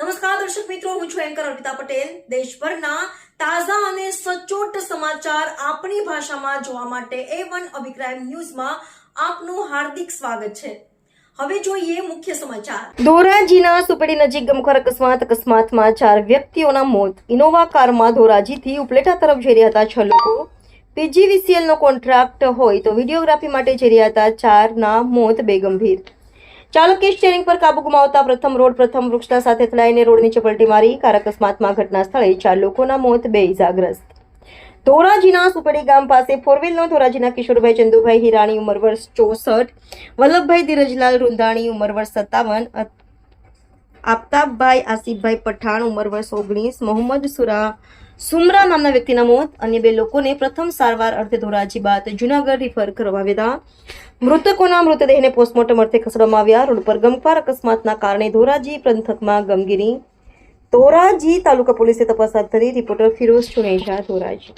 નમસ્કાર, દર્શક મિત્રો, હું છું એન્કર અર્પિતા પટેલ. દેશભરના તાજા અને સચોટ સમાચાર આપણી ભાષામાં જોવા માટે એ વન અભિપ્રાય ન્યૂઝમાં આપનું હાર્દિક સ્વાગત છે. હવે જોઈએ મુખ્ય સમાચાર. ધોરાજીના સુપડી નજીક ગમખર અકસ્માત, અકસ્માતમાં ચાર વ્યક્તિઓના મોત. ઇનોવા કારમાં ધોરાજીથી ઉપલેટા તરફ જઈ રહ્યા હતા છ લોકો. પીજીવીસીએલ નો કોન્ટ્રાક્ટ હોય તો વિડીયોગ્રાફી માટે જઈ રહ્યા હતા. ચારના મોત બે ગંભીર ચાલકે સ્ટેરિંગ પર કાબુ ગુમાવતા પ્રથમ રોડ પ્રથમ વૃક્ષના સાથે અથડાઈને રોડ નીચે પલટી મારી કાર અકસ્માતમાં ઘટના સ્થળે ચાર લોકોના મોત, બે ઇજાગ્રસ્ત. ધોરાજીના સુપડી ગામ પાસે ફોરવ્હીલનો ધોરાજીના કિશોરભાઈ ચંદુભાઈ હિરાણી, ઉંમર વર્ષ ચોસઠ, વલ્લભભાઈ ધીરજલાલ રૂંધાણી, ઉંમર વર્ષ સત્તાવન આફતાબભાઈ આસિફભાઈ પઠાણ, ઉંમર વર્ષ ઓગણીસ, મોહમ્મદ સુરા સુમરા નામના વ્યક્તિના મોત, અન્ય બે લોકોને પ્રથમ સારવાર અર્થે ધોરાજી બાદ જુનાગઢ રિફર કરવામાં આવ્યા. હતા મૃતકોના મૃતદેહને પોસ્ટમોર્ટમ અર્થે ખસેડવામાં આવ્યા. રોડ પર ગમખ્વાર અકસ્માતના કારણે ધોરાજી પંથકમાં ગમગીરી ધોરાજી તાલુકા પોલીસે તપાસ હાથ ધરી. રિપોર્ટર ફિરોઝ ચુનેજા, ધોરાજી.